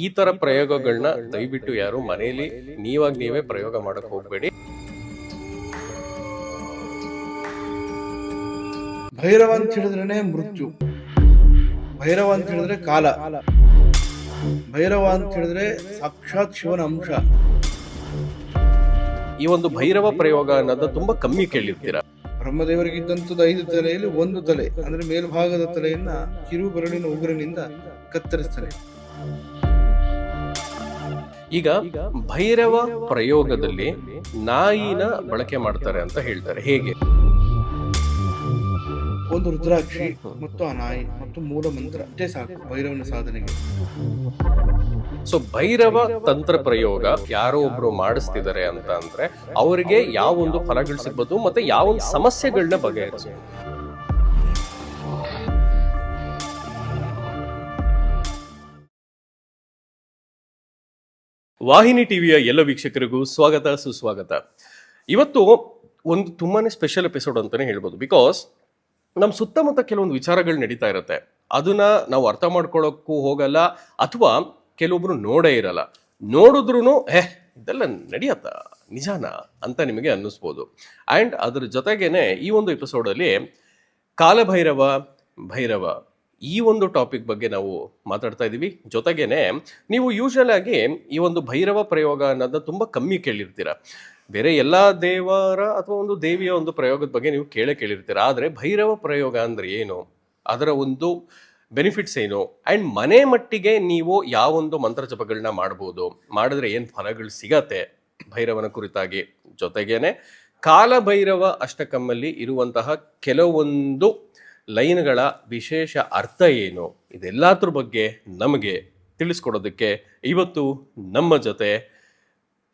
ಈ ತರ ಪ್ರಯೋಗಗಳನ್ನ ದಯವಿಟ್ಟು ಯಾರು ಮನೆಯಲ್ಲಿ ನೀವಾಗ ನೀವೇ ಪ್ರಯೋಗ ಮಾಡಕ್ ಹೋಗ್ಬೇಡಿ. ಭೈರವ ಅಂತ ಹೇಳಿದ್ರೇನೆ ಮೃತ್ಯು. ಭೈರವ ಅಂತ ಹೇಳಿದ್ರೆ ಕಾಲ. ಭೈರವ ಅಂತ ಹೇಳಿದ್ರೆ ಸಾಕ್ಷಾತ್ ಶಿವನ ಅಂಶ. ಈ ಒಂದು ಭೈರವ ಪ್ರಯೋಗ ಅನ್ನೋದು ತುಂಬಾ ಕಮ್ಮಿ ಕೇಳಿರ್ತೀರ. ಬ್ರಹ್ಮದೇವರಿಗಿದ್ದಂಥದ್ದು ಐದು ತಲೆಯಲ್ಲಿ ಒಂದು ತಲೆ ಅಂದ್ರೆ ಮೇಲ್ಭಾಗದ ತಲೆಯನ್ನ ಕಿರು ಬೆರಳಿನ ಉಗುರಿನಿಂದ ಕತ್ತರಿಸ್ತಾನೆ ಈಗ ಭೈರವ ಪ್ರಯೋಗದಲ್ಲಿ ನಾಯಿನ ಬಳಕೆ ಮಾಡ್ತಾರೆ ಅಂತ ಹೇಳ್ತಾರೆ. ಹೇಗೆ? ಒಂದು ರುದ್ರಾಕ್ಷಿ ಮತ್ತು ಆ ನಾಯಿ ಮತ್ತು ಮೂಲ ಮಂತ್ರ ಅಷ್ಟೇ ಸಾಕು ಭೈರವನ ಸಾಧನೆಗೆ ಸೊ ಭೈರವ ತಂತ್ರ ಪ್ರಯೋಗ ಯಾರೋ ಒಬ್ರು ಮಾಡಿಸ್ತಿದ್ದಾರೆ ಅಂತ ಅಂದ್ರೆ ಅವರಿಗೆ ಯಾವೊಂದು ಫಲಗಳು ಸಿಗ್ಬೋದು ಮತ್ತೆ ಯಾವೊಂದು ಸಮಸ್ಯೆಗಳನ್ನ ಬಗೆಹರಿಸ್ಬೋದು. ವಾಹಿನಿ ಟಿವಿಯ ಎಲ್ಲ ವೀಕ್ಷಕರಿಗೂ ಸ್ವಾಗತ, ಸುಸ್ವಾಗತ. ಇವತ್ತು ಒಂದು ತುಂಬಾನೇ ಸ್ಪೆಷಲ್ ಎಪಿಸೋಡ್ ಅಂತಾನೆ ಹೇಳ್ಬೋದು. ಬಿಕಾಸ್ ನಮ್ಮ ಸುತ್ತಮುತ್ತ ಕೆಲವೊಂದು ವಿಚಾರಗಳು ನಡೀತಾ ಇರುತ್ತೆ. ಅದನ್ನ ನಾವು ಅರ್ಥ ಮಾಡ್ಕೊಳ್ಳೋಕ್ಕೂ ಹೋಗಲ್ಲ, ಅಥವಾ ಕೆಲವೊಬ್ರು ನೋಡೇ ಇರಲ್ಲ. ನೋಡಿದ್ರು ಹೇ, ಇದೆಲ್ಲ ನಡೆಯತ್ತ? ನಿಜಾನ? ಅಂತ ನಿಮಗೆ ಅನ್ನಿಸ್ಬೋದು. ಆ್ಯಂಡ್ ಅದ್ರ ಜೊತೆಗೇನೆ ಈ ಒಂದು ಎಪಿಸೋಡಲ್ಲಿ ಕಾಲಭೈರವ, ಭೈರವ. ಈ ಒಂದು ಟಾಪಿಕ್ ಬಗ್ಗೆ ನಾವು ಮಾತಾಡ್ತಾ ಇದ್ದೀವಿ ಜೊತೆಗೇನೆ, ನೀವು ಯೂಶಲ್ ಆಗಿ ಈ ಒಂದು ಭೈರವ ಪ್ರಯೋಗ ಅನ್ನೋದನ್ನ ತುಂಬ ಕಮ್ಮಿ ಕೇಳಿರ್ತೀರ. ಬೇರೆ ಎಲ್ಲ ದೇವರ ಅಥವಾ ಒಂದು ದೇವಿಯ ಒಂದು ಪ್ರಯೋಗದ ಬಗ್ಗೆ ನೀವು ಕೇಳೇ ಕೇಳಿರ್ತೀರ. ಆದರೆ ಭೈರವ ಪ್ರಯೋಗ ಅಂದ್ರೆ ಏನು? ಅದರ ಒಂದು ಬೆನಿಫಿಟ್ಸ್ ಏನು? ಆ್ಯಂಡ್ ಮನೆ ಮಟ್ಟಿಗೆ ನೀವು ಯಾವೊಂದು ಮಂತ್ರ ಜಪಗಳನ್ನ ಮಾಡ್ಬೋದು? ಮಾಡಿದ್ರೆ ಏನು ಫಲಗಳು ಸಿಗತ್ತೆ ಭೈರವನ ಕುರಿತಾಗಿ? ಜೊತೆಗೇನೆ, ಕಾಲಭೈರವ ಅಷ್ಟಕಮ್ಮಲ್ಲಿ ಇರುವಂತಹ ಕೆಲವೊಂದು ಲೈನ್ಗಳ ವಿಶೇಷ ಅರ್ಥ ಏನು? ಇದೆಲ್ಲದ್ರ ಬಗ್ಗೆ ನಮಗೆ ತಿಳಿಸ್ಕೊಡೋದಕ್ಕೆ ಇವತ್ತು ನಮ್ಮ ಜೊತೆ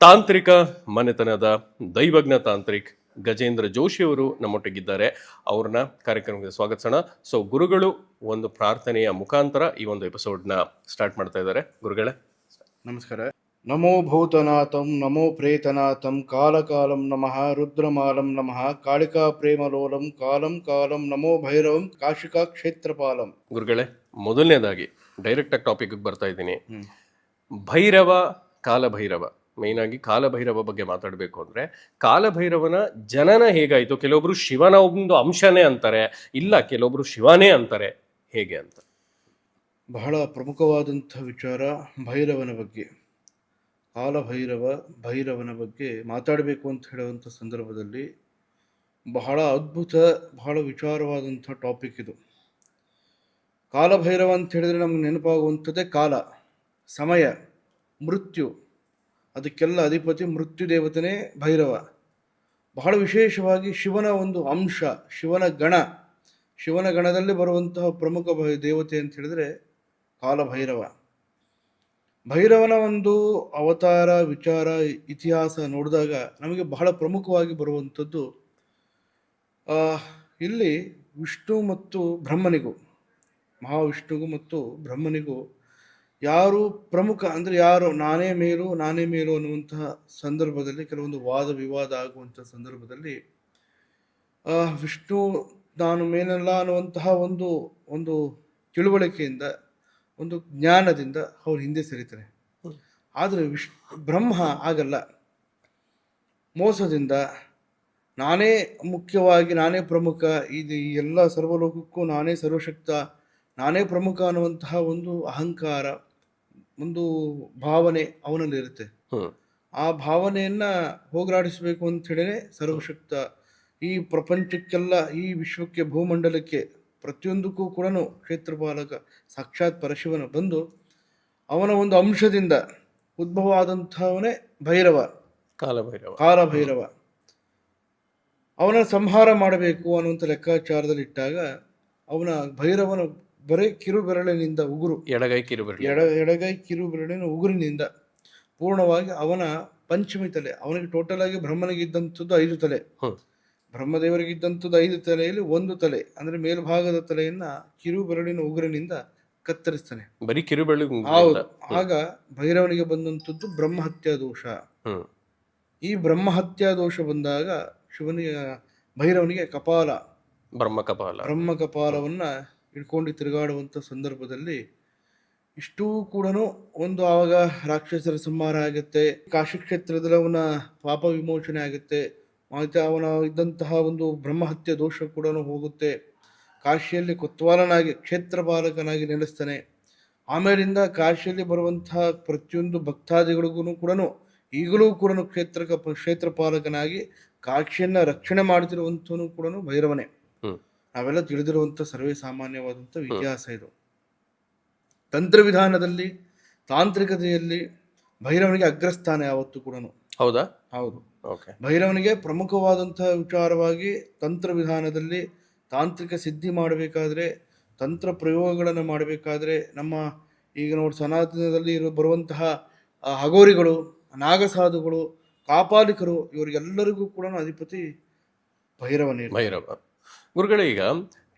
ತಾಂತ್ರಿಕ ಮನೆತನದ ದೈವಜ್ಞ ತಾಂತ್ರಿಕ್ ಗಜೇಂದ್ರ ಜೋಶಿ ಅವರು ನಮ್ಮೊಟ್ಟಿಗಿದ್ದಾರೆ. ಅವ್ರನ್ನ ಕಾರ್ಯಕ್ರಮಕ್ಕೆ ಸ್ವಾಗತಿಸೋಣ. ಸೊ ಗುರುಗಳು, ಒಂದು ಪ್ರಾರ್ಥನೆಯ ಮುಖಾಂತರ ಈ ಒಂದು ಎಪಿಸೋಡ್ನ ಸ್ಟಾರ್ಟ್ ಮಾಡ್ತಾ ಇದ್ದಾರೆ. ಗುರುಗಳೇ. ನಮಸ್ಕಾರ. ನಮೋ ಭೂತನಾಥಂ ನಮೋ ಪ್ರೇತನಾಥಂ ಕಾಲಕಾಲಂ ನಮಃ ರುದ್ರಮಾಲಂ ನಮಃ ಕಾಳಿಕಾ ಪ್ರೇಮಲೋಲಂ ಕಾಲಂ ಕಾಲಂ ನಮೋ ಭೈರವಂ ಕಾಶಿಕಾ ಕ್ಷೇತ್ರಪಾಲಂ ಗುರುಗಳೇ ಮೊದಲನೇದಾಗಿ ಡೈರೆಕ್ಟ್ ಆಗಿ ಟಾಪಿಕ್ ಬರ್ತಾ ಇದ್ದೀನಿ. ಭೈರವ ಕಾಲಭೈರವ. ಮೇನ್ ಆಗಿ ಕಾಲಭೈರವ ಬಗ್ಗೆ ಮಾತಾಡಬೇಕು ಅಂದ್ರೆ ಕಾಲಭೈರವನ ಜನನ ಹೇಗಾಯ್ತು? ಕೆಲವೊಬ್ರು ಶಿವನ ಒಂದು ಅಂಶನೇ ಅಂತಾರೆ ಇಲ್ಲ ಕೆಲವೊಬ್ರು ಶಿವನೇ ಅಂತಾರೆ ಹೇಗೆ ಅಂತ? ಬಹಳ ಪ್ರಮುಖವಾದಂಥ ವಿಚಾರ ಭೈರವನ ಬಗ್ಗೆ. ಕಾಲಭೈರವ ಭೈರವನ ಬಗ್ಗೆ ಮಾತಾಡಬೇಕು ಅಂತ ಹೇಳುವಂಥ ಸಂದರ್ಭದಲ್ಲಿ ಬಹಳ ಅದ್ಭುತ, ಬಹಳ ವಿಚಾರವಾದಂಥ ಟಾಪಿಕ್ ಇದು. ಕಾಲಭೈರವ ಅಂತ ಹೇಳಿದರೆ ನಮ್ಗೆ ನೆನಪಾಗುವಂಥದ್ದೇ ಕಾಲ, ಸಮಯ, ಮೃತ್ಯು. ಅದಕ್ಕೆಲ್ಲ ಅಧಿಪತಿ ಮೃತ್ಯು ದೇವತನೇ ಭೈರವ. ಬಹಳ ವಿಶೇಷವಾಗಿ ಶಿವನ ಒಂದು ಅಂಶ, ಶಿವನ ಗಣ. ಶಿವನ ಗಣದಲ್ಲಿ ಬರುವಂತಹ ಪ್ರಮುಖ ದೇವತೆ ಅಂತ ಹೇಳಿದರೆ ಕಾಲಭೈರವ. ಭೈರವನ ಒಂದು ಅವತಾರ, ವಿಚಾರ, ಇತಿಹಾಸ ನೋಡಿದಾಗ ನಮಗೆ ಬಹಳ ಪ್ರಮುಖವಾಗಿ ಬರುವಂಥದ್ದು ಇಲ್ಲಿ ವಿಷ್ಣು ಮತ್ತು ಬ್ರಹ್ಮನಿಗೂ, ಮಹಾವಿಷ್ಣುಗೂ ಮತ್ತು ಬ್ರಹ್ಮನಿಗೂ ಯಾರು ಪ್ರಮುಖ ಅಂದರೆ ಯಾರು? ನಾನೇ ಮೇಲು ನಾನೇ ಮೇಲು ಅನ್ನುವಂತಹ ಸಂದರ್ಭದಲ್ಲಿ, ಕೆಲವೊಂದು ವಾದ ವಿವಾದ ಆಗುವಂಥ ಸಂದರ್ಭದಲ್ಲಿ ವಿಷ್ಣು ನಾನು ಮೇಲಲ್ಲ ಅನ್ನುವಂತಹ ಒಂದು ಒಂದು ತಿಳುವಳಿಕೆಯಿಂದ ಒಂದು ಜ್ಞಾನದಿಂದ ಅವ್ರು ಹಿಂದೆ ಸರಿತಾರೆ. ಆದರೆ ವಿಶ್ ಬ್ರಹ್ಮ ಆಗಲ್ಲ. ಮೋಸದಿಂದ ನಾನೇ ಮುಖ್ಯವಾಗಿ ನಾನೇ ಪ್ರಮುಖ ಇದು ಈ ಎಲ್ಲ ಸರ್ವಲೋಕಕ್ಕೂ ನಾನೇ ಸರ್ವಶಕ್ತ ನಾನೇ ಪ್ರಮುಖ ಅನ್ನುವಂತಹ ಒಂದು ಅಹಂಕಾರ ಒಂದು ಭಾವನೆ ಅವನಲ್ಲಿರುತ್ತೆ ಆ ಭಾವನೆಯನ್ನು ಹೋಗಲಾಡಿಸಬೇಕು ಅಂತ ಹೇಳಿದ್ರೆ ಸರ್ವಶಕ್ತ. ಈ ಪ್ರಪಂಚಕ್ಕೆಲ್ಲ ಈ ವಿಶ್ವಕ್ಕೆ ಭೂಮಂಡಲಕ್ಕೆ ಪ್ರತಿಯೊಂದಕ್ಕೂ ಕೂಡ ಕ್ಷೇತ್ರಪಾಲಕ ಸಾಕ್ಷಾತ್ ಪರಶಿವನ ಬಂದು ಅವನ ಒಂದು ಅಂಶದಿಂದ ಉದ್ಭವ ಆದಂಥವನೇ ಭೈರವ. ಕಾಲಭೈರವ. ಕಾಲಭೈರವ. ಅವನ ಸಂಹಾರ ಮಾಡಬೇಕು ಅನ್ನುವಂಥ ಲೆಕ್ಕಾಚಾರದಲ್ಲಿ ಇಟ್ಟಾಗ ಅವನ ಭೈರವನ ಬರೇ ಕಿರುಬೆರಳಿನಿಂದ ಉಗುರು. ಎಡಗೈ ಕಿರುಬೆರಳು. ಎಡ ಎಡಗೈ ಕಿರುಬೆರಳಿನ ಉಗುರಿನಿಂದ ಪೂರ್ಣವಾಗಿ ಅವನ ಪಂಚಮಿ ತಲೆ ಅವನಿಗೆ ಟೋಟಲ್ ಆಗಿ ಬ್ರಹ್ಮನಿಗೆ ಇದ್ದಂಥದ್ದು ಐದು ತಲೆ. ಹ್ಮ್ ಬ್ರಹ್ಮದೇವರಿಗೆ ಇದ್ದಂಥದ್ದು ಐದು ತಲೆಯಲ್ಲಿ ಒಂದು ತಲೆ ಅಂದ್ರೆ ಮೇಲ್ಭಾಗದ ತಲೆಯನ್ನ ಕಿರುಬೆರಳಿನ ಉಗ್ರನಿಂದ ಕತ್ತರಿಸ್ತಾನೆ. ಬರೀ ಕಿರುಬೆರಳು ಹೌದು. ಆಗ ಭೈರವನಿಗೆ ಬಂದಂಥದ್ದು ಬ್ರಹ್ಮಹತ್ಯಾ ದೋಷ. ಈ ಬ್ರಹ್ಮಹತ್ಯಾ ದೋಷ ಬಂದಾಗ ಶಿವನಿಗೆ ಭೈರವನಿಗೆ ಕಪಾಲ. ಬ್ರಹ್ಮ ಕಪಾಲ ಬ್ರಹ್ಮ ಕಪಾಲವನ್ನ ಇಟ್ಕೊಂಡು ತಿರುಗಾಡುವಂಥ ಸಂದರ್ಭದಲ್ಲಿ ಇಷ್ಟೂ ಕೂಡ ಒಂದು ಆವಾಗ ರಾಕ್ಷಸರ ಸಂಹಾರ ಆಗುತ್ತೆ ಕಾಶಿ ಕ್ಷೇತ್ರದಲ್ಲಿ ಅವನ ಪಾಪ ವಿಮೋಚನೆ ಆಗುತ್ತೆ ಮತ್ತೆ ಅವನ ಇದ್ದಂತಹ ಒಂದು ಬ್ರಹ್ಮಹತ್ಯೆ ದೋಷ ಕೂಡ ಹೋಗುತ್ತೆ. ಕಾಶಿಯಲ್ಲಿ ಕೊತ್ವಾಲನಾಗಿ ಕ್ಷೇತ್ರ ಪಾಲಕನಾಗಿ ನೆಲೆಸ್ತಾನೆ. ಆಮೇಲಿಂದ ಕಾಶಿಯಲ್ಲಿ ಬರುವಂತಹ ಪ್ರತಿಯೊಂದು ಭಕ್ತಾದಿಗಳಿಗೂ ಕೂಡ ಈಗಲೂ ಕೂಡ ಕ್ಷೇತ್ರ ಕ್ಷೇತ್ರ ಪಾಲಕನಾಗಿ ಕಾಶಿಯನ್ನ ರಕ್ಷಣೆ ಮಾಡ್ತಿರುವಂಥವನು ಕೂಡ ಭೈರವನೇ. ನಾವೆಲ್ಲ ತಿಳಿದಿರುವಂಥ ಸರ್ವೇ ಸಾಮಾನ್ಯವಾದಂಥ ಇತಿಹಾಸ ಇದು. ತಂತ್ರವಿಧಾನದಲ್ಲಿ ತಾಂತ್ರಿಕತೆಯಲ್ಲಿ ಭೈರವನಿಗೆ ಅಗ್ರಸ್ಥಾನ ಯಾವತ್ತೂ ಕೂಡ ಹೌದಾ? ಹೌದು. ಓಕೆ. ಭೈರವನಿಗೆ ಪ್ರಮುಖವಾದಂತಹ ವಿಚಾರವಾಗಿ ತಂತ್ರ ವಿಧಾನದಲ್ಲಿ ತಾಂತ್ರಿಕ ಸಿದ್ಧಿ ಮಾಡಬೇಕಾದ್ರೆ ತಂತ್ರ ಪ್ರಯೋಗಗಳನ್ನು ಮಾಡಬೇಕಾದ್ರೆ ನಮ್ಮ ಈಗ ನೋಡಿ ಸನಾತನದಲ್ಲಿ ಇರೋ ಬರುವಂತಹ ಹಗೋರಿಗಳು ನಾಗಸಾಧುಗಳು ಕಾಪಾಲಿಕರು ಇವರಿಗೆಲ್ಲರಿಗೂ ಕೂಡ ಅಧಿಪತಿ ಭೈರವನೇ ಭೈರವ. ಗುರುಗಳೇ ಈಗ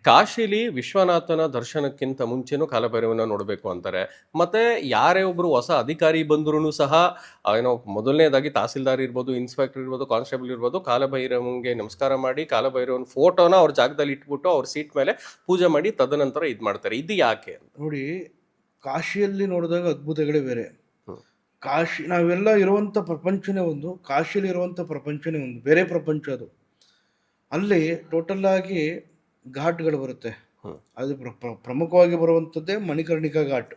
ಕಾಶಿಲಿ ವಿಶ್ವನಾಥನ ದರ್ಶನಕ್ಕಿಂತ ಮುಂಚೆನೂ ಕಾಲಭೈರವನ ನೋಡಬೇಕು ಅಂತಾರೆ. ಮತ್ತೆ ಯಾರೇ ಒಬ್ರು ಹೊಸ ಅಧಿಕಾರಿ ಬಂದ್ರು ಸಹ ಏನೋ ಮೊದಲನೇದಾಗಿ ತಹಸೀಲ್ದಾರ್ ಇರ್ಬೋದು ಇನ್ಸ್ಪೆಕ್ಟರ್ ಇರ್ಬೋದು ಕಾನ್ಸ್ಟೇಬಲ್ ಇರ್ಬೋದು ಕಾಲಭೈರವಂಗೆ ನಮಸ್ಕಾರ ಮಾಡಿ ಕಾಲಭೈರವನ ಫೋಟೋನ ಅವ್ರ ಜಾಗದಲ್ಲಿ ಇಟ್ಬಿಟ್ಟು ಅವ್ರ ಸೀಟ್ ಮೇಲೆ ಪೂಜೆ ಮಾಡಿ ತದನಂತರ ಇದು ಮಾಡ್ತಾರೆ. ಇದು ಯಾಕೆ ನೋಡಿ ಕಾಶಿಯಲ್ಲಿ ನೋಡಿದಾಗ ಅದ್ಭುತಗಳೇ ಬೇರೆ. ಕಾಶಿ ನಾವೆಲ್ಲ ಇರುವಂಥ ಪ್ರಪಂಚನೇ ಒಂದು ಕಾಶಿಯಲ್ಲಿ ಇರುವಂಥ ಪ್ರಪಂಚನೇ ಒಂದು ಬೇರೆ ಪ್ರಪಂಚ ಅದು. ಅಲ್ಲಿ ಟೋಟಲ್ ಆಗಿ ಘಾಟ್ಗಳು ಬರುತ್ತೆ. ಅದು ಪ್ರ- ಪ್ರ- ಪ್ರಮುಖವಾಗಿ ಬರುವಂಥದ್ದೇ ಮಣಿಕರ್ಣಿಕಾ ಘಾಟ್.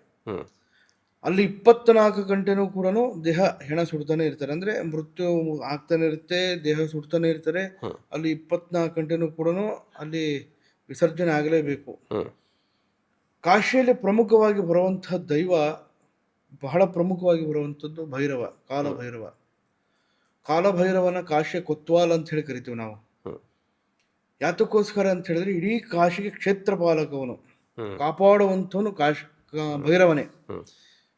ಅಲ್ಲಿ ಇಪ್ಪತ್ನಾಲ್ಕು ಗಂಟೆನೂ ಕೂಡ ದೇಹ ಹೆಣ ಸುಡ್ತಾನೆ ಇರ್ತಾರೆ. ಅಂದ್ರೆ ಮೃತ್ಯು ಆಗ್ತಾನೆ ಇರುತ್ತೆ ದೇಹ ಸುಡ್ತಾನೆ ಇರ್ತಾರೆ. ಅಲ್ಲಿ ಇಪ್ಪತ್ನಾಲ್ಕು ಗಂಟೆನೂ ಕೂಡ ಅಲ್ಲಿ ವಿಸರ್ಜನೆ ಆಗಲೇಬೇಕು. ಕಾಶಿಯಲ್ಲಿ ಪ್ರಮುಖವಾಗಿ ಬರುವಂತಹ ದೈವ ಬಹಳ ಪ್ರಮುಖವಾಗಿ ಬರುವಂಥದ್ದು ಭೈರವ ಕಾಲಭೈರವ. ಕಾಲಭೈರವನ ಕಾಶಿಯ ಕೊತ್ವಾಲ್ ಅಂತ ಹೇಳಿ ಕರಿತೀವಿ ನಾವು. ಯಾತಕ್ಕೋಸ್ಕರ ಅಂತ ಹೇಳಿದ್ರೆ ಇಡೀ ಕಾಶಿಗೆ ಕ್ಷೇತ್ರ ಪಾಲಕವನು ಕಾಪಾಡುವಂಥವನು ಕಾಶ್ ಭೈರವನೇ.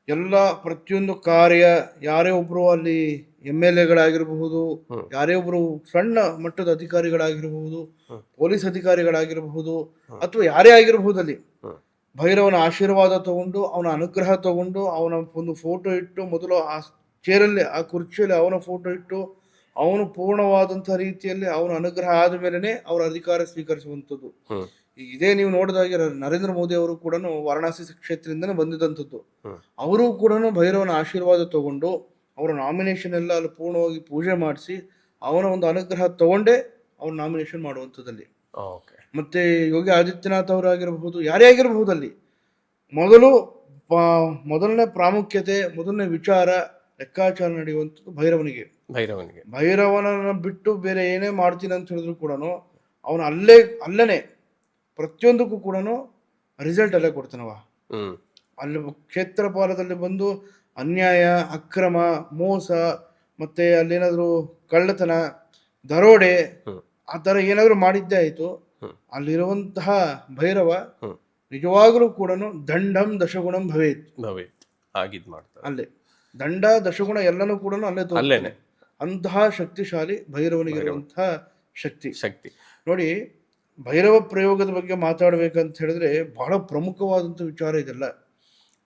ಎಲ್ಲ ಪ್ರತಿಯೊಂದು ಕಾರ್ಯ ಯಾರೇ ಒಬ್ರು ಅಲ್ಲಿ ಎಂ ಎಲ್ ಎಗಳಾಗಿರಬಹುದು ಯಾರೇ ಒಬ್ರು ಸಣ್ಣ ಮಟ್ಟದ ಅಧಿಕಾರಿಗಳಾಗಿರಬಹುದು ಪೊಲೀಸ್ ಅಧಿಕಾರಿಗಳಾಗಿರಬಹುದು ಅಥವಾ ಯಾರೇ ಆಗಿರಬಹುದು ಅಲ್ಲಿ. ಭೈರವನ ಆಶೀರ್ವಾದ ತಗೊಂಡು ಅವನ ಅನುಗ್ರಹ ತಗೊಂಡು ಅವನ ಒಂದು ಫೋಟೋ ಇಟ್ಟು ಮೊದಲು ಆ ಚೇರಲ್ಲಿ ಆ ಕುರ್ಚಿಯಲ್ಲಿ ಅವನ ಫೋಟೋ ಇಟ್ಟು ಅವನು ಪೂರ್ಣವಾದಂತಹ ರೀತಿಯಲ್ಲಿ ಅವನ ಅನುಗ್ರಹ ಆದ ಮೇಲೆನೆ ಅವರ ಅಧಿಕಾರ ಸ್ವೀಕರಿಸುವಂಥದ್ದು. ಈಗ ಇದೇ ನೀವು ನೋಡಿದಾಗ ನರೇಂದ್ರ ಮೋದಿ ಅವರು ಕೂಡ ವಾರಣಾಸಿ ಕ್ಷೇತ್ರದಿಂದನೇ ಬಂದಿದ್ದಂಥದ್ದು. ಅವರು ಕೂಡ ಭೈರವನ ಆಶೀರ್ವಾದ ತಗೊಂಡು ಅವರ ನಾಮಿನೇಷನ್ ಎಲ್ಲ ಅಲ್ಲಿ ಪೂರ್ಣವಾಗಿ ಪೂಜೆ ಮಾಡಿಸಿ ಅವನ ಒಂದು ಅನುಗ್ರಹ ತಗೊಂಡೇ ಅವ್ರ ನಾಮಿನೇಷನ್ ಮಾಡುವಂಥದ್ದಲ್ಲಿ ಓಕೆ. ಮತ್ತೆ ಯೋಗಿ ಆದಿತ್ಯನಾಥ್ ಅವರಾಗಿರಬಹುದು ಯಾರೇ ಆಗಿರಬಹುದು ಅಲ್ಲಿ ಮೊದಲು ಮೊದಲನೇ ಪ್ರಾಮುಖ್ಯತೆ ಮೊದಲನೇ ವಿಚಾರ ಲೆಕ್ಕಾಚಾರ ನಡೆಯುವಂಥದ್ದು ಭೈರವನಿಗೆ. ಭೈರವನಿಗೆ. ಭೈರವನನ್ನ ಬಿಟ್ಟು ಬೇರೆ ಏನೇ ಮಾಡ್ತೀನಿ ಅಂತ ಹೇಳಿದ್ರು ಕೂಡ ಅವನು ಅಲ್ಲೇ ಅಲ್ಲೇ ಪ್ರತಿಯೊಂದಕ್ಕೂ ಕೂಡ ರಿಸಲ್ಟ್ ಅಲ್ಲೇ ಕೊಡ್ತಾನವ. ಅಲ್ಲಿ ಕ್ಷೇತ್ರಪಾಲದಲ್ಲಿ ಬಂದು ಅನ್ಯಾಯ ಅಕ್ರಮ ಮೋಸ ಮತ್ತೆ ಅಲ್ಲೇನಾದರೂ ಕಳ್ಳತನ ದರೋಡೆ. ಆ ತರ ಏನಾದರೂ ಮಾಡಿದ್ದೇ ಆಯ್ತು. ಅಲ್ಲಿರುವಂತಹ ಭೈರವ ನಿಜವಾಗ್ಲೂ ಕೂಡ ದಂಡಂ ದಶಗುಣಂ ಭವೇತ್. ಭವೇತ್. ಆಗಿದ್ ಮಾಡ್ತಾರೆ. ಅಲ್ಲೇ. ದಂಡ ದಶಗುಣ ಎಲ್ಲನೂ ಕೂಡ ಅಲ್ಲೇ. ಅಲ್ಲೇನೆ. ಅಂತಹ ಶಕ್ತಿಶಾಲಿ ಭೈರವನಿಗಿರುವಂತಹ ಶಕ್ತಿ. ಶಕ್ತಿ. ನೋಡಿ ಭೈರವ ಪ್ರಯೋಗದ ಬಗ್ಗೆ ಮಾತಾಡಬೇಕಂತ ಹೇಳಿದ್ರೆ ಬಹಳ ಪ್ರಮುಖವಾದಂಥ ವಿಚಾರ ಇದೆಲ್ಲ.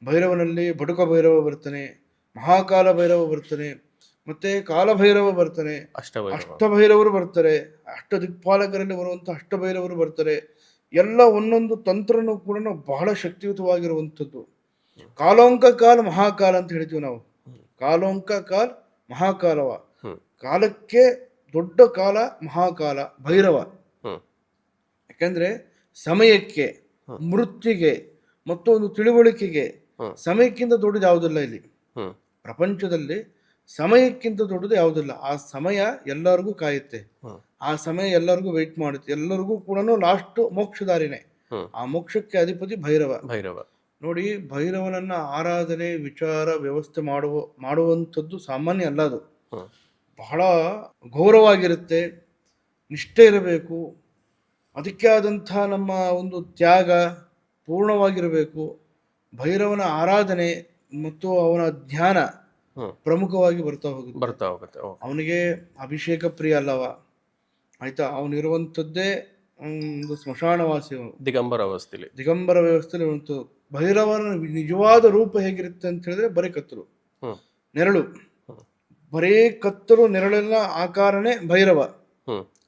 ಭೈರವನಲ್ಲಿ ಬಡುಕ ಭೈರವ ಬರ್ತಾನೆ ಮಹಾಕಾಲ ಭೈರವ ಬರ್ತಾನೆ ಮತ್ತೆ ಕಾಲಭೈರವ ಬರ್ತಾನೆ ಅಷ್ಟಭೈರವ ಅಷ್ಟಭೈರವರು ಬರ್ತಾರೆ ಅಷ್ಟ ದಿಕ್ಪಾಲಕರಲ್ಲಿ ಅಷ್ಟ ಅಷ್ಟಭೈರವರು ಬರ್ತಾರೆ. ಎಲ್ಲ ಒಂದೊಂದು ತಂತ್ರನೂ ಕೂಡ ಬಹಳ ಶಕ್ತಿಯುತವಾಗಿರುವಂಥದ್ದು. ಕಾಲೋಂಕ ಕಾಲ್ ಮಹಾಕಾಲ ಅಂತ ಹೇಳ್ತೀವಿ ನಾವು. ಕಾಲೋಂಕ ಕಾಲ್ ಮಹಾಕಾಲವ. ಕಾಲಕ್ಕೆ ದೊಡ್ಡ ಕಾಲ ಮಹಾಕಾಲ ಭೈರವ. ಯಾಕಂದ್ರೆ ಸಮಯಕ್ಕೆ. ಮೃತ್ಯುಗೆ ಮತ್ತು ಒಂದು ತಿಳುವಳಿಕೆಗೆ ಸಮಯಕ್ಕಿಂತ ದೊಡ್ಡದು ಯಾವುದಿಲ್ಲ ಇಲ್ಲಿ? ಪ್ರಪಂಚದಲ್ಲಿ ಸಮಯಕ್ಕಿಂತ ದೊಡ್ಡದು ಯಾವುದಿಲ್ಲ? ಆ ಸಮಯ ಎಲ್ಲರಿಗೂ ಕಾಯುತ್ತೆ. ಆ ಸಮಯ ಎಲ್ಲರಿಗೂ ವೆಯ್ಟ್ ಮಾಡುತ್ತೆ. ಎಲ್ಲರಿಗೂ ಕೂಡ ಲಾಸ್ಟ್ ಮೋಕ್ಷದಾರಿನೇ ಆ ಮೋಕ್ಷಕ್ಕೆ ಅಧಿಪತಿ ಭೈರವ. ಭೈರವ. ನೋಡಿ ಭೈರವನನ್ನ ಆರಾಧನೆ ವಿಚಾರ ವ್ಯವಸ್ಥೆ ಮಾಡುವ ಮಾಡುವಂಥದ್ದು ಸಾಮಾನ್ಯ ಅಲ್ಲ ಅದು. ಬಹಳ ಗೌರವವಾಗಿರುತ್ತೆ ನಿಷ್ಠೆ ಇರಬೇಕು ಅದಕ್ಕೆ ಆದಂಥ ನಮ್ಮ ಒಂದು ತ್ಯಾಗ ಪೂರ್ಣವಾಗಿರಬೇಕು ಭೈರವನ ಆರಾಧನೆ ಮತ್ತು ಅವನ ಧ್ಯಾನ ಪ್ರಮುಖವಾಗಿ ಬರ್ತಾ ಹೋಗುತ್ತೆ. ಬರ್ತಾ ಹೋಗುತ್ತೆ ಅವನಿಗೆ ಅಭಿಷೇಕ ಪ್ರಿಯ ಅಲ್ಲವ? ಆಯ್ತಾ ಅವನಿರುವಂಥದ್ದೇ ಒಂದು ಸ್ಮಶಾನವಾಸಿ ದಿಗಂಬರ ವ್ಯವಸ್ಥೆಯಲ್ಲಿ ದಿಗಂಬರ ವ್ಯವಸ್ಥೆಯಲ್ಲಿ ಒಂದು ಭೈರವನ ನಿಜವಾದ ರೂಪ ಹೇಗಿರುತ್ತೆ ಅಂತ ಹೇಳಿದ್ರೆ ಬರೀ ಕತ್ತಲು. ನೆರಳು. ಬರೀ ಕತ್ತಲು ನೆರಳೆಲ್ಲ ಆಕಾರನೇ ಭೈರವ.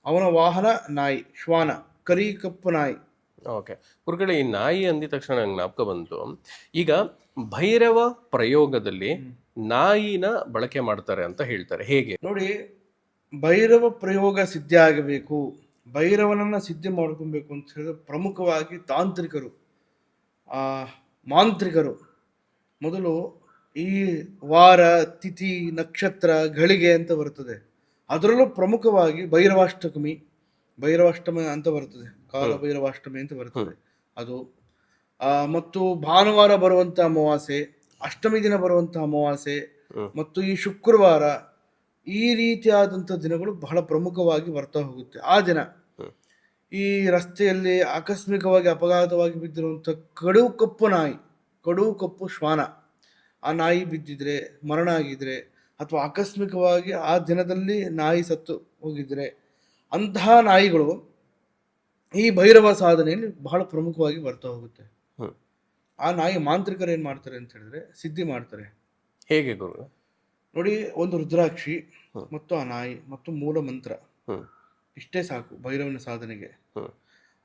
ಅವನ ವಾಹನ ನಾಯಿ ಶ್ವಾನ ಕರಿ ಕಪ್ಪು ನಾಯಿ. ಓಕೆ. ಗುರುಗಳೇ ಈ ನಾಯಿ ಅಂದಿದ ತಕ್ಷಣ ನಂಗೆ ಜ್ಞಾಪಕ ಬಂತು. ಈಗ ಭೈರವ ಪ್ರಯೋಗದಲ್ಲಿ ನಾಯಿನ ಬಳಕೆ ಮಾಡ್ತಾರೆ ಅಂತ ಹೇಳ್ತಾರೆ. ಹೇಗೆ? ನೋಡಿ ಭೈರವ ಪ್ರಯೋಗ ಸಿದ್ಧಿ ಆಗಬೇಕು. ಭೈರವನನ್ನ ಸಿದ್ಧಿ ಮಾಡ್ಕೊಬೇಕು ಅಂತ ಹೇಳಿದ್ರೆ ಪ್ರಮುಖವಾಗಿ ತಾಂತ್ರಿಕರು ಆ ಮಾಂತ್ರಿಕರು. ಮೊದಲು ಈ ವಾರ ತಿಥಿ ನಕ್ಷತ್ರ ಗಳಿಗೆ ಅಂತ ಬರ್ತದೆ. ಅದರಲ್ಲೂ ಪ್ರಮುಖವಾಗಿ ಭೈರವಾಷ್ಟಮಿ ಭೈರವಾಷ್ಟಮಿ ಅಂತ ಬರ್ತದೆ. ಕಾಲ ಭೈರವಾಷ್ಟಮಿ ಅಂತ ಬರ್ತದೆ. ಅದು ಆ, ಮತ್ತು ಭಾನುವಾರ ಬರುವಂತ ಅಮಾವಾಸೆ ಅಷ್ಟಮಿ ದಿನ ಬರುವಂತ ಅಮಾವಾಸೆ ಮತ್ತು ಈ ಶುಕ್ರವಾರ ಈ ರೀತಿಯಾದಂಥ ದಿನಗಳು ಬಹಳ ಪ್ರಮುಖವಾಗಿ ಬರ್ತಾ ಹೋಗುತ್ತೆ. ಆ ದಿನ ಈ ರಸ್ತೆಯಲ್ಲಿ ಆಕಸ್ಮಿಕವಾಗಿ ಅಪಘಾತವಾಗಿ ಬಿದ್ದಿರುವಂಥ ಕಡು ಕಪ್ಪು ನಾಯಿ ಕಡು ಕಪ್ಪು ಶ್ವಾನ. ಆ ನಾಯಿ ಬಿದ್ದಿದ್ರೆ ಮರಣ ಆಗಿದ್ರೆ ಅಥವಾ ಆಕಸ್ಮಿಕವಾಗಿ ಆ ದಿನದಲ್ಲಿ ನಾಯಿ ಸತ್ತು ಹೋಗಿದ್ರೆ ಅಂತಹ ನಾಯಿಗಳು ಈ ಭೈರವ ಸಾಧನೆಯಲ್ಲಿ ಬಹಳ ಪ್ರಮುಖವಾಗಿ ಬರ್ತಾ ಹೋಗುತ್ತೆ. ಆ ನಾಯಿ ಮಾಂತ್ರಿಕರು ಏನ್ ಮಾಡ್ತಾರೆ ಅಂತ ಹೇಳಿದ್ರೆ ಸಿದ್ಧಿ ಮಾಡ್ತಾರೆ. ಹೇಗೆ ಗುರು? ನೋಡಿ ಒಂದು ರುದ್ರಾಕ್ಷಿ ಮತ್ತು ಆ ನಾಯಿ ಮತ್ತು ಮೂಲ ಮಂತ್ರ. ಇಷ್ಟೇ ಸಾಕು ಭೈರವನ ಸಾಧನೆಗೆ.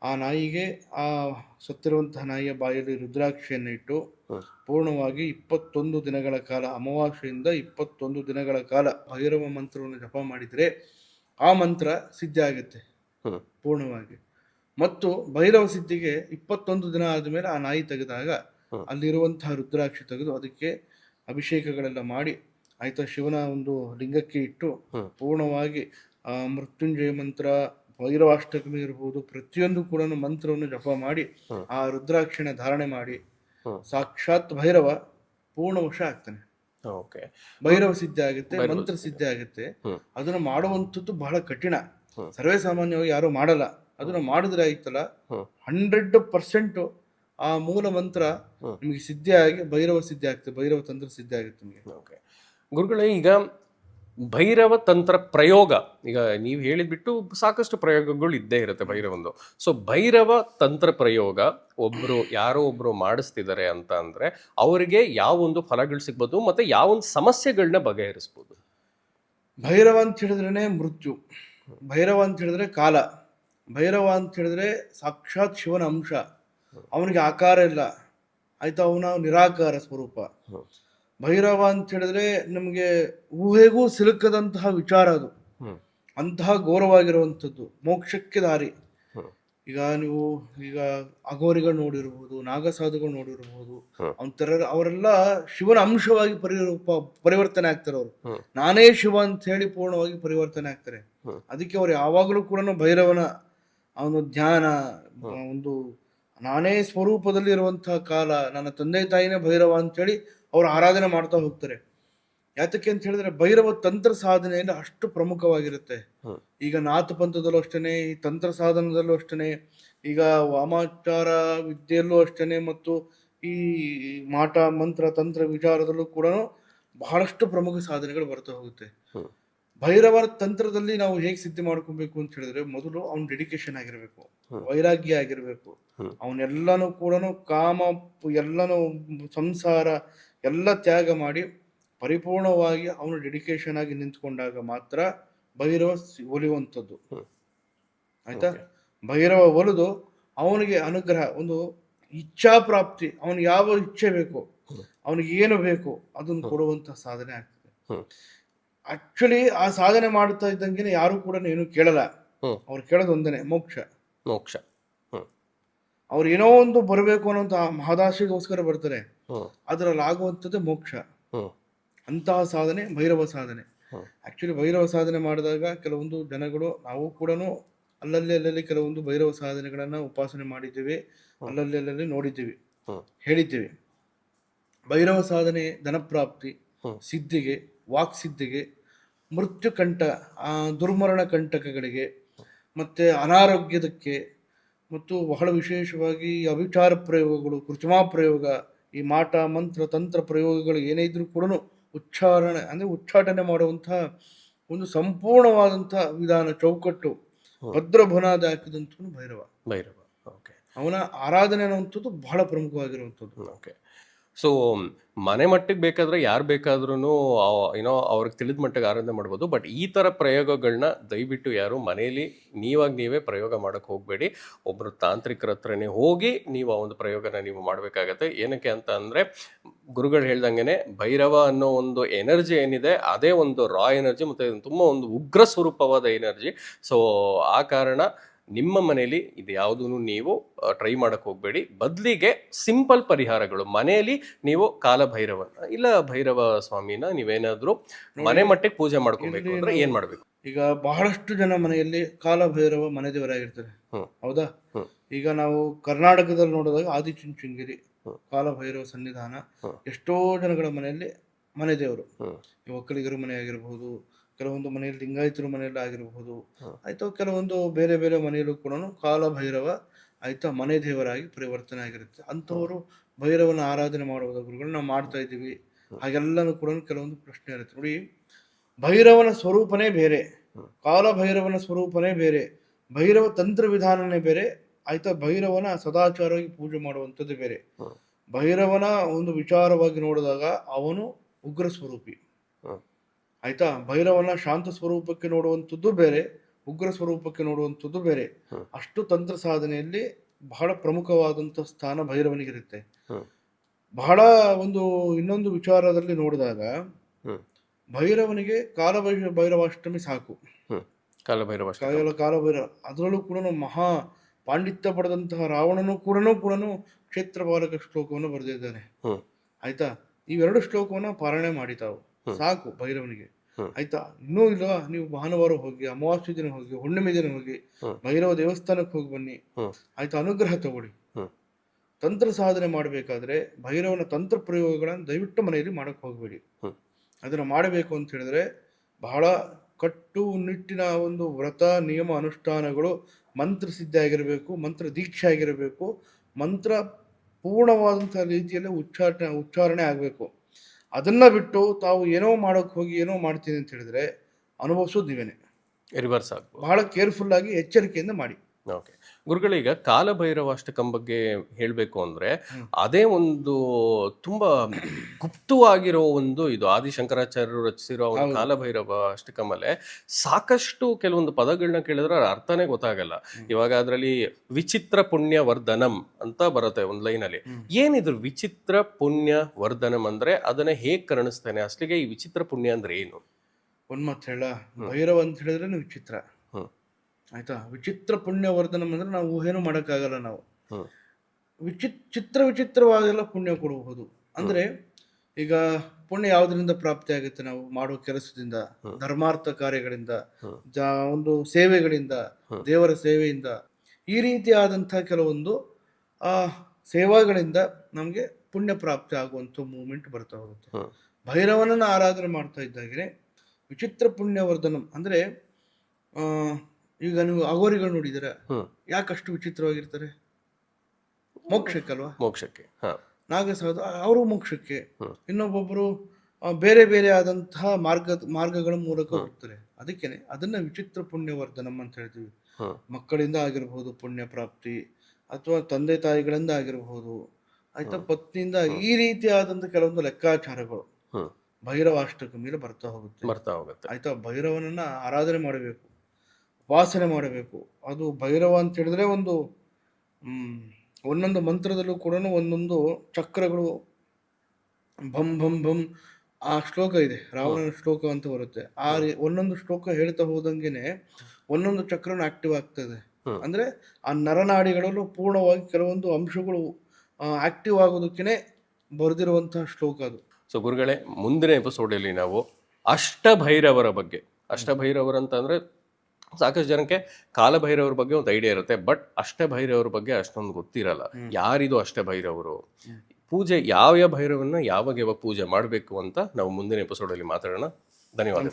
ಆ ನಾಯಿಗೆ ಆ ಸತ್ತಿರುವಂತಹ ನಾಯಿಯ ಬಾಯಲ್ಲಿ ರುದ್ರಾಕ್ಷಿಯನ್ನು ಇಟ್ಟು ಪೂರ್ಣವಾಗಿ ಇಪ್ಪತ್ತೊಂದು ದಿನಗಳ ಕಾಲ ಅಮಾವಾಸ್ಯೆಯಿಂದ ಇಪ್ಪತ್ತೊಂದು ದಿನಗಳ ಕಾಲ ಭೈರವ ಮಂತ್ರವನ್ನು ಜಪ ಮಾಡಿದರೆ ಆ ಮಂತ್ರ ಸಿದ್ಧಿ ಆಗುತ್ತೆ. ಪೂರ್ಣವಾಗಿ. ಮತ್ತು ಭೈರವ ಸಿದ್ಧಿಗೆ ಇಪ್ಪತ್ತೊಂದು ದಿನ ಆದಮೇಲೆ ಆ ನಾಯಿ ತೆಗೆದಾಗ. ಅಲ್ಲಿರುವಂತಹ ರುದ್ರಾಕ್ಷಿ ತೆಗೆದು ಅದಕ್ಕೆ ಅಭಿಷೇಕಗಳೆಲ್ಲ ಮಾಡಿ ಆಯ್ತಾ ಶಿವನ ಒಂದು ಲಿಂಗಕ್ಕೆ ಇಟ್ಟು ಪೂರ್ಣವಾಗಿ ಆ ಮೃತ್ಯುಂಜಯ ಮಂತ್ರ ಭೈರವಾಷ್ಟಕಮಿ ಇರಬಹುದು ಪ್ರತಿಯೊಂದು ಕೂಡ ಮಂತ್ರವನ್ನು ಜಪ ಮಾಡಿ ಆ ರುದ್ರಾಕ್ಷಿಣ ಧಾರಣೆ ಮಾಡಿ ಸಾಕ್ಷಾತ್ ಭೈರವ ಪೂರ್ಣ ವಶ ಆಗ್ತಾನೆ. ಓಕೆ. ಭೈರವ ಸಿದ್ಧ ಆಗುತ್ತೆ ಮಂತ್ರ ಸಿದ್ಧಿ ಆಗುತ್ತೆ. ಅದನ್ನ ಮಾಡುವಂಥದ್ದು ಬಹಳ ಕಠಿಣ. ಸರ್ವೇ ಸಾಮಾನ್ಯವಾಗಿ ಯಾರು ಮಾಡಲ್ಲ. ಅದನ್ನ ಮಾಡಿದ್ರೆ ಆಯ್ತಲ್ಲ. ಹಂಡ್ರೆಡ್ ಪರ್ಸೆಂಟ್ ಆ ಮೂಲ ಮಂತ್ರ. ನಿಮಗೆ ಸಿದ್ಧಿ ಆಗಿ ಭೈರವ ಸಿದ್ಧ ಆಗ್ತದೆ ಭೈರವ ತಂತ್ರ ಸಿದ್ಧ ಆಗುತ್ತೆ ನಿಮಗೆ. ಗುರುಗಳೇ ಈಗ ಭೈರವ ತಂತ್ರ ಪ್ರಯೋಗ. ಈಗ ನೀವು ಹೇಳಿದ್ಬಿಟ್ಟು ಸಾಕಷ್ಟು ಪ್ರಯೋಗಗಳು ಇದ್ದೇ ಇರುತ್ತೆ ಭೈರವಂದು. ಸೊ ಭೈರವ ತಂತ್ರ ಪ್ರಯೋಗ ಒಬ್ರು ಯಾರೋ ಒಬ್ರು ಮಾಡಿಸ್ತಿದ್ದಾರೆ ಅಂತ ಅಂದರೆ ಅವರಿಗೆ ಯಾವೊಂದು ಫಲಗಳು ಸಿಗ್ಬೋದು ಮತ್ತೆ ಯಾವೊಂದು ಸಮಸ್ಯೆಗಳನ್ನ ಬಗೆಹರಿಸ್ಬೋದು. ಭೈರವ ಅಂತ ಹೇಳಿದ್ರೇನೆ ಮೃತ್ಯು. ಭೈರವ ಅಂತ ಹೇಳಿದ್ರೆ ಕಾಲ. ಭೈರವ ಅಂತ ಹೇಳಿದ್ರೆ ಸಾಕ್ಷಾತ್ ಶಿವನ ಅಂಶ. ಅವನಿಗೆ ಆಕಾರ ಇಲ್ಲ. ಆಯ್ತಾ ಅವನ ನಿರಾಕಾರ ಸ್ವರೂಪ. ಭೈರವ ಅಂತ ಹೇಳಿದ್ರೆ ನಮಗೆ ಊಹೆಗೂ ಸಿಲುಕದಂತಹ ವಿಚಾರ ಅದು. ಅಂತಹ ಘೋರವಾಗಿರುವಂಥದ್ದು ಮೋಕ್ಷಕ್ಕೆ ದಾರಿ. ಈಗ ನೀವು ಈಗ ಅಘೋರಿಗಳು ನೋಡಿರ್ಬೋದು ನಾಗಸಾಧುಗಳು ನೋಡಿರ್ಬೋದು ಅಂತರ ಅವರೆಲ್ಲ ಶಿವನ ಅಂಶವಾಗಿ ಪರಿರೂಪ ಪರಿವರ್ತನೆ ಆಗ್ತಾರೆ ಅವರು. ನಾನೇ ಶಿವ ಅಂತ ಹೇಳಿ ಪೂರ್ಣವಾಗಿ ಪರಿವರ್ತನೆ ಆಗ್ತಾರೆ. ಅದಕ್ಕೆ ಅವ್ರು ಯಾವಾಗಲೂ ಕೂಡ ಭೈರವನ ಅವನು ಧ್ಯಾನ ಒಂದು ನಾನೇ ಸ್ವರೂಪದಲ್ಲಿ ಇರುವಂತಹ ಕಾಲ ನನ್ನ ತಂದೆ ತಾಯಿನೇ ಭೈರವ ಅಂತೇಳಿ ಅವರು ಆರಾಧನೆ ಮಾಡ್ತಾ ಹೋಗ್ತಾರೆ. ಯಾತಕ್ಕೆ ಅಂತ ಹೇಳಿದ್ರೆ ಭೈರವ ತಂತ್ರ ಸಾಧನೆಯಲ್ಲಿ ಅಷ್ಟು ಪ್ರಮುಖವಾಗಿರುತ್ತೆ. ಈಗ ನಾಥ ಪಂಥದಲ್ಲೂ ಅಷ್ಟೇನೆ ಈ ತಂತ್ರ ಸಾಧನದಲ್ಲೂ ಅಷ್ಟೇನೆ ಈಗ ವಾಮಾಚಾರ ವಿದ್ಯೆಯಲ್ಲೂ ಅಷ್ಟೇನೆ ಮತ್ತು ಈ ಮಾಟ ಮಂತ್ರ ತಂತ್ರ ವಿಚಾರದಲ್ಲೂ ಕೂಡ ಬಹಳಷ್ಟು ಪ್ರಮುಖ ಸಾಧನೆಗಳು ಬರ್ತಾ ಹೋಗುತ್ತೆ. ಭೈರವ ಭೈರವರ ತಂತ್ರದಲ್ಲಿ ನಾವು ಹೇಗೆ ಸಿದ್ಧಿ ಮಾಡ್ಕೊಬೇಕು ಅಂತ ಹೇಳಿದ್ರೆ ಮೊದಲು ಅವ್ನ ಡೆಡಿಕೇಶನ್ ಆಗಿರ್ಬೇಕು ವೈರಾಗ್ಯ ಆಗಿರ್ಬೇಕು. ಅವನೆಲ್ಲನೂ ಕೂಡ ಕಾಮ ಎಲ್ಲನೂ ಸಂಸಾರ ಎಲ್ಲ ತ್ಯಾಗ ಮಾಡಿ ಪರಿಪೂರ್ಣವಾಗಿ ಅವನು ಡೆಡಿಕೇಶನ್ ಆಗಿ ನಿಂತ್ಕೊಂಡಾಗ ಮಾತ್ರ ಭೈರವ ಒಲಿಯುವಂಥದ್ದು. ಆಯ್ತಾ. ಭೈರವ ಒಲಿದು ಅವನಿಗೆ ಅನುಗ್ರಹ ಒಂದು ಇಚ್ಛಾ ಪ್ರಾಪ್ತಿ ಅವನಿಗೆ ಯಾವ ಇಚ್ಛೆ ಬೇಕು. ಅವನಿಗೆ ಏನು ಬೇಕು ಅದನ್ನು ಕೊಡುವಂತ ಸಾಧನೆ ಆಗ್ತದೆ. ಆಕ್ಚುಲಿ ಆ ಸಾಧನೆ ಮಾಡ್ತಾ ಇದ್ದಂಗೆ ಯಾರು ಕೂಡ ಏನು ಕೇಳಲ್ಲ. ಅವ್ರು ಕೇಳೋದು ಒಂದನೇ ಮೋಕ್ಷ ಮೋಕ್ಷ ಅವ್ರು ಏನೋ ಒಂದು ಬರಬೇಕು ಅನ್ನೋಂಥ ಮಹದಾಶೆಗೋಸ್ಕರ ಬರ್ತಾರೆ. ಅದರಲ್ಲಿ ಆಗುವಂಥದ್ದೇ ಮೋಕ್ಷ. ಅಂತಹ ಸಾಧನೆ ಭೈರವ ಸಾಧನೆ. ಆಕ್ಚುಲಿ ಭೈರವ ಸಾಧನೆ ಮಾಡಿದಾಗ ಕೆಲವೊಂದು ಜನಗಳು ನಾವು ಕೂಡ ಅಲ್ಲಲ್ಲಿ ಅಲ್ಲಲ್ಲಿ ಕೆಲವೊಂದು ಭೈರವ ಸಾಧನೆಗಳನ್ನ ಉಪಾಸನೆ ಮಾಡಿದ್ದೀವಿ. ಅಲ್ಲಲ್ಲಿ ಅಲ್ಲಲ್ಲಿ ನೋಡಿದ್ದೀವಿ. ಹೇಳಿದ್ದೀವಿ. ಭೈರವ ಸಾಧನೆ ಧನಪ್ರಾಪ್ತಿ. ಸಿದ್ಧಿಗೆ ವಾಕ್ ಸಿದ್ಧಿಗೆ ಮೃತ್ಯು ಕಂಟ ದುರ್ಮರಣ ಕಂಟಕಗಳಿಗೆ ಮತ್ತೆ ಅನಾರೋಗ್ಯದಕ್ಕೆ ಮತ್ತು ಬಹಳ ವಿಶೇಷವಾಗಿ ಈ ಅವಿಚಾರ ಪ್ರಯೋಗಗಳು ಕೃತಿಮಾ ಪ್ರಯೋಗ ಈ ಮಾಟ ಮಂತ್ರ ತಂತ್ರ ಪ್ರಯೋಗಗಳು ಏನೇ ಇದ್ರೂ ಕೂಡ ಉಚ್ಚಾರಣೆ ಅಂದರೆ ಉಚ್ಚಾಟನೆ ಮಾಡುವಂತಹ ಒಂದು ಸಂಪೂರ್ಣವಾದಂಥ ವಿಧಾನ ಚೌಕಟ್ಟು ಭದ್ರಭುನಾದ ಹಾಕಿದಂಥ ಭೈರವ. ಭೈರವ ಓಕೆ. ಅವನ ಆರಾಧನೆ ಅನ್ನುವಂಥದ್ದು ಬಹಳ ಪ್ರಮುಖವಾಗಿರುವಂಥದ್ದು. ಓಕೆ. ಸೊ ಮನೆ ಮಟ್ಟಿಗೆ ಬೇಕಾದ್ರೆ ಯಾರು ಬೇಕಾದ್ರೂ ಏನೋ ಅವ್ರಿಗೆ ತಿಳಿದ ಮಟ್ಟಿಗೆ ಆರಾಧನೆ ಮಾಡ್ಬೋದು. ಬಟ್ ಈ ಥರ ಪ್ರಯೋಗಗಳನ್ನ ದಯವಿಟ್ಟು ಯಾರು ಮನೆಯಲ್ಲಿ ನೀವಾಗಿ ನೀವೇ ಪ್ರಯೋಗ ಮಾಡೋಕ್ಕೆ ಹೋಗಬೇಡಿ. ಒಬ್ಬರು ತಾಂತ್ರಿಕರ ಹತ್ರನೇ ಹೋಗಿ ನೀವು ಆ ಒಂದು ಪ್ರಯೋಗನ ನೀವು ಮಾಡಬೇಕಾಗತ್ತೆ. ಏನಕ್ಕೆ ಅಂತ ಅಂದರೆ, ಗುರುಗಳು ಹೇಳ್ದಂಗೆ ಭೈರವ ಅನ್ನೋ ಒಂದು ಎನರ್ಜಿ ಏನಿದೆ, ಅದೇ ಒಂದು ರಾ ಎನರ್ಜಿ ಮತ್ತು ತುಂಬ ಒಂದು ಉಗ್ರ ಸ್ವರೂಪವಾದ ಎನರ್ಜಿ. ಸೊ ಆ ಕಾರಣ ನಿಮ್ಮ ಮನೆಯಲ್ಲಿ ಇದು ಯಾವುದೂ ನೀವು ಟ್ರೈ ಮಾಡಕ್ಕೆ ಹೋಗಬೇಡಿ. ಬದಲಿಗೆ ಸಿಂಪಲ್ ಪರಿಹಾರಗಳು. ಮನೆಯಲ್ಲಿ ನೀವು ಕಾಲಭೈರವನ ಇಲ್ಲ ಭೈರವ ಸ್ವಾಮಿನ ನೀವೇನಾದರೂ ಮನೆ ಮಟ್ಟಿಗೆ ಪೂಜೆ ಮಾಡ್ಕೋಬೇಕು ಅಂದ್ರೆ ಏನ್ ಮಾಡ್ಬೇಕು? ಈಗ ಬಹಳಷ್ಟು ಜನ ಮನೆಯಲ್ಲಿ ಕಾಲಭೈರವ ಮನೆ ದೇವರಾಗಿರ್ತಾರೆ. ಹೌದಾ? ಈಗ ನಾವು ಕರ್ನಾಟಕದಲ್ಲಿ ನೋಡಿದಾಗ ಆದಿಚುಂಚುಂಗಿರಿ. ಕಾಲಭೈರವ ಸನ್ನಿಧಾನ. ಎಷ್ಟೋ ಜನಗಳ ಮನೆಯಲ್ಲಿ ಮನೆ ದೇವರು. ಒಕ್ಕಲಿಗರ ಮನೆ ಆಗಿರ್ಬೋದು ಕೆಲವೊಂದು ಮನೆಯಲ್ಲಿ ಲಿಂಗಾಯತರ ಮನೆಯಲ್ಲಿ ಆಗಿರಬಹುದು. ಆಯ್ತಾ ಕೆಲವೊಂದು ಬೇರೆ ಬೇರೆ ಮನೆಯಲ್ಲೂ ಕೂಡ ಕಾಲಭೈರವ ಆಯ್ತಾ ಮನೆ ದೇವರಾಗಿ ಪರಿವರ್ತನೆ ಆಗಿರುತ್ತೆ. ಅಂಥವರು ಭೈರವನ ಆರಾಧನೆ ಮಾಡುವುದ ಗುರುಗಳು ನಾವು ಮಾಡ್ತಾ ಇದ್ದೀವಿ. ಹಾಗೆಲ್ಲನೂ ಕೂಡ ಕೆಲವೊಂದು ಪ್ರಶ್ನೆ ಇರುತ್ತೆ. ನೋಡಿ ಭೈರವನ ಸ್ವರೂಪನೇ ಬೇರೆ ಕಾಲ ಭೈರವನ ಸ್ವರೂಪನೇ ಬೇರೆ ಭೈರವ ತಂತ್ರ ವಿಧಾನನೇ ಬೇರೆ ಆಯ್ತಾ ಭೈರವನ ಸದಾಚಾರವಾಗಿ ಪೂಜೆ ಮಾಡುವಂಥದ್ದು ಬೇರೆ. ಭೈರವನ ಒಂದು ವಿಚಾರವಾಗಿ ನೋಡಿದಾಗ ಅವನು ಉಗ್ರ ಸ್ವರೂಪಿ. ಆಯ್ತಾ ಭೈರವನ ಶಾಂತ ಸ್ವರೂಪಕ್ಕೆ ನೋಡುವಂಥದ್ದು ಬೇರೆ ಉಗ್ರ ಸ್ವರೂಪಕ್ಕೆ ನೋಡುವಂಥದ್ದು ಬೇರೆ. ಅಷ್ಟು ತಂತ್ರ ಸಾಧನೆಯಲ್ಲಿ ಬಹಳ ಪ್ರಮುಖವಾದಂಥ ಸ್ಥಾನ ಭೈರವನಿಗಿರುತ್ತೆ. ಬಹಳ ಒಂದು ಇನ್ನೊಂದು ವಿಚಾರದಲ್ಲಿ ನೋಡಿದಾಗ. ಭೈರವನಿಗೆ ಕಾಲಭೈರ ಭೈರವಾಷ್ಟಮಿ ಸಾಕು ಕಾಲಭೈರವ. ಕಾಲ ಕಾಲಭೈರವ ಅದರಲ್ಲೂ ಕೂಡ ಮಹಾ ಪಾಂಡಿತ್ಯ ಪಡೆದಂತಹ ರಾವಣನು ಕೂಡ ಕೂಡ ಕ್ಷೇತ್ರ ಬಾಲಕ ಶ್ಲೋಕವನ್ನು ಬರೆದಿದ್ದಾನೆ. ಆಯ್ತಾ ಇವೆರಡು ಶ್ಲೋಕವನ್ನು ಪಾರಣೆ ಮಾಡಿ ತಾವು ಹ್ಮ್. ಸಾಕು ಭೈರವನಿಗೆ. ಆಯ್ತಾ? ಇನ್ನೂ ಇಲ್ಲ ನೀವು ಭಾನುವಾರ ಹೋಗಿ ಅಮಾವಾಸ್ಯ ದಿನ ಹೋಗಿ ಹುಣ್ಣಿಮೆ ದಿನ ಹೋಗಿ ಭೈರವ ದೇವಸ್ಥಾನಕ್ಕೆ ಹೋಗಿ ಬನ್ನಿ. ಆಯ್ತಾ? ಅನುಗ್ರಹ ತಗೊಳ್ಳಿ. ತಂತ್ರ ಸಾಧನೆ ಮಾಡಬೇಕಾದ್ರೆ ಭೈರವನ ತಂತ್ರ ಪ್ರಯೋಗಗಳನ್ನು ದಯವಿಟ್ಟು ಮನೆಯಲ್ಲಿ ಮಾಡಕ್ ಹೋಗಬೇಡಿ. ಅದನ್ನ ಅದನ್ನು ಮಾಡಬೇಕು ಅಂತ ಹೇಳಿದ್ರೆ ಬಹಳ ಕಟ್ಟು ನಿಟ್ಟಿನ ಒಂದು ವ್ರತ ನಿಯಮ ಅನುಷ್ಠಾನಗಳು ಮಂತ್ರ ಸಿದ್ಧ ಆಗಿರಬೇಕು ಮಂತ್ರ ದೀಕ್ಷೆ ಆಗಿರಬೇಕು ಮಂತ್ರ ಪೂರ್ಣವಾದಂತಹ ರೀತಿಯಲ್ಲಿ ಉಚ್ಚಾರಣೆ ಉಚ್ಚಾರಣೆ ಆಗಬೇಕು. ಅದನ್ನ ಬಿಟ್ಟು ತಾವು ಏನೋ ಮಾಡೋಕೆ ಹೋಗಿ ಏನೋ ಮಾಡ್ತೀನಿ ಅಂತ ಹೇಳಿದ್ರೆ ಅನುಭವಿಸೋದು ನೀವೇನೆ ರಿವರ್ಸ್ ಆಗ್ಬೋದು. ಬಹಳ ಕೇರ್ಫುಲ್ ಆಗಿ ಎಚ್ಚರಿಕೆಯಿಂದ ಮಾಡಿ. ಓಕೆ. ಗುರುಗಳೀಗ ಕಾಲಭೈರವಾಷ್ಟಕಂ ಬಗ್ಗೆ ಹೇಳಬೇಕು ಅಂದ್ರೆ ಅದೇ ಒಂದು ತುಂಬಾ ಗುಪ್ತವಾಗಿರೋ ಒಂದು ಇದು ಆದಿಶಂಕರಾಚಾರ್ಯರು ರಚಿಸಿರೋ ಒಂದು. ಕಾಲಭೈರವ ಅಷ್ಟಕಮಲ್ಲೇ ಸಾಕಷ್ಟು ಕೆಲವೊಂದು ಪದಗಳನ್ನ ಕೇಳಿದ್ರೆ ಅದ್ರ ಅರ್ಥನೇ ಗೊತ್ತಾಗಲ್ಲ. ಇವಾಗ ಅದರಲ್ಲಿ ವಿಚಿತ್ರ ಪುಣ್ಯ ವರ್ಧನಂ ಅಂತ ಬರುತ್ತೆ ಒಂದು ಲೈನಲ್ಲಿ. ಏನಿದ್ರು ವಿಚಿತ್ರ ಪುಣ್ಯ ವರ್ಧನಂ ಅಂದ್ರೆ ಅದನ್ನ ಹೇಗೆ ಕರ್ಣಿಸ್ತಾನೆ? ಅಸಲಿಗೆ ಈ ವಿಚಿತ್ರ ಪುಣ್ಯ ಅಂದ್ರೆ ಏನು? ಒಂದ್ ಮಾತು ಹೇಳ. ಭೈರವ ಅಂತ ಹೇಳಿದ್ರೆ ವಿಚಿತ್ರ? ಹ್ಮ್. ಆಯ್ತಾ? ವಿಚಿತ್ರ ಪುಣ್ಯವರ್ಧನಂ ಅಂದ್ರೆ ನಾವು ಊಹೆನೂ ಮಾಡೋಕ್ಕಾಗಲ್ಲ ನಾವು. ವಿಚಿತ್ ಚಿತ್ರ ವಿಚಿತ್ರವಾಗೆಲ್ಲ ಪುಣ್ಯ ಕೊಡಬಹುದು ಅಂದ್ರೆ ಈಗ ಪುಣ್ಯ ಯಾವುದರಿಂದ ಪ್ರಾಪ್ತಿ ಆಗುತ್ತೆ ನಾವು ಮಾಡುವ ಕೆಲಸದಿಂದ ಧರ್ಮಾರ್ಥ ಕಾರ್ಯಗಳಿಂದ ಒಂದು ಸೇವೆಗಳಿಂದ ದೇವರ ಸೇವೆಯಿಂದ ಈ ರೀತಿಯಾದಂತಹ ಕೆಲವೊಂದು ಆ ಸೇವಾಗಳಿಂದ ನಮಗೆ ಪುಣ್ಯ ಪ್ರಾಪ್ತಿ ಆಗುವಂಥ ಮೂಮೆಂಟ್ ಬರ್ತಾ ಹೋಗುತ್ತೆ. ಭೈರವನನ್ನ ಆರಾಧನೆ ಮಾಡ್ತಾ ಇದ್ದಾಗೆ ವಿಚಿತ್ರ ಪುಣ್ಯವರ್ಧನಂ ಅಂದ್ರೆ ಆ ಈಗ ನೀವು ಅಗೋರಿಗಳು ನೋಡಿದಿರ? ಅಷ್ಟು ಯಾಕಷ್ಟು ವಿಚಿತ್ರವಾಗಿರ್ತಾರೆ? ಮೋಕ್ಷಕ್ಕಲ್ವಾ? ಮೋಕ್ಷಕ್ಕೆ ನಾಗಸಾಧು ಅವರು ಮೋಕ್ಷಕ್ಕೆ. ಇನ್ನೊಬ್ಬೊಬ್ರು ಇನ್ನೊಬ್ಬೊಬ್ಬರು ಬೇರೆ ಬೇರೆ ಆದಂತಹ ಮಾರ್ಗ ಮಾರ್ಗಗಳ ಮೂಲಕ. ಹೋಗ್ತಾರೆ. ಅದಕ್ಕೇನೆ ಅದನ್ನ ವಿಚಿತ್ರ ಪುಣ್ಯವರ್ಧನಂ ಅಂತ ಹೇಳ್ತೀವಿ. ಮಕ್ಕಳಿಂದ ಆಗಿರಬಹುದು ಪುಣ್ಯ ಪ್ರಾಪ್ತಿ ಅಥವಾ ತಂದೆ ತಾಯಿಗಳಿಂದ ಆಗಿರಬಹುದು ಆಯ್ತಾ. ಪತ್ನಿಯಿಂದ ಈ ರೀತಿಯಾದಂತ ಕೆಲವೊಂದು ಲೆಕ್ಕಾಚಾರಗಳು ಭೈರವ ಭೈರವಾಷ್ಟಕ ಮೇಲೆ ಬರ್ತಾ ಹೋಗುತ್ತೆ. ಬರ್ತಾ ಹೋಗುತ್ತೆ. ಆಯ್ತಾ ಭೈರವನನ್ನ ಆರಾಧನೆ ಮಾಡಬೇಕು. ಉಪಾಸನೆ ಮಾಡಬೇಕು. ಅದು ಭೈರವ ಅಂತ ಹೇಳಿದ್ರೆ ಒಂದು ಒಂದೊಂದು ಮಂತ್ರದಲ್ಲೂ ಕೂಡ ಒಂದೊಂದು ಚಕ್ರಗಳು ಭಂ ಭಂ ಭಂ ಆ ಶ್ಲೋಕ ಇದೆ. ರಾವಣನ ಶ್ಲೋಕ ಅಂತ ಬರುತ್ತೆ. ಆ ಒಂದೊಂದು ಶ್ಲೋಕ ಹೇಳ್ತಾ ಹೋದಂಗೆನೆ ಒಂದೊಂದು ಚಕ್ರನ ಆಕ್ಟಿವ್ ಆಗ್ತದೆ. ಅಂದ್ರೆ ಆ ನರನಾಡಿಗಳಲ್ಲೂ ಪೂರ್ಣವಾಗಿ ಕೆಲವೊಂದು ಅಂಶಗಳು ಆಕ್ಟಿವ್ ಆಗೋದಕ್ಕೇನೆ ಬರೆದಿರುವಂತಹ ಶ್ಲೋಕ ಅದು. ಸೊ ಗುರುಗಳೇ ಮುಂದಿನ ಎಪಿಸೋಡಲ್ಲಿ ನಾವು ಅಷ್ಟಭೈರವರ ಬಗ್ಗೆ ಅಷ್ಟಭೈರವರ ಅಂತ ಅಂದ್ರೆ ಸಾಕಷ್ಟು ಜನಕ್ಕೆ ಕಾಲಭೈರವ್ರ ಬಗ್ಗೆ ಒಂದು ಐಡಿಯಾ ಇರುತ್ತೆ ಬಟ್ ಅಷ್ಟೇ ಭೈರವ್ರ ಬಗ್ಗೆ ಅಷ್ಟೊಂದು ಗೊತ್ತಿರಲ್ಲ. ಯಾರಿದು ಅಷ್ಟೇ ಭೈರವರು? ಪೂಜೆ ಯಾವ ಯಾವ ಭೈರವನ್ನ ಯಾವಾಗ ಯಾವಾಗ ಪೂಜೆ ಮಾಡಬೇಕು ಅಂತ ನಾವು ಮುಂದಿನ ಎಪಿಸೋಡಲ್ಲಿ ಮಾತಾಡೋಣ. ಧನ್ಯವಾದ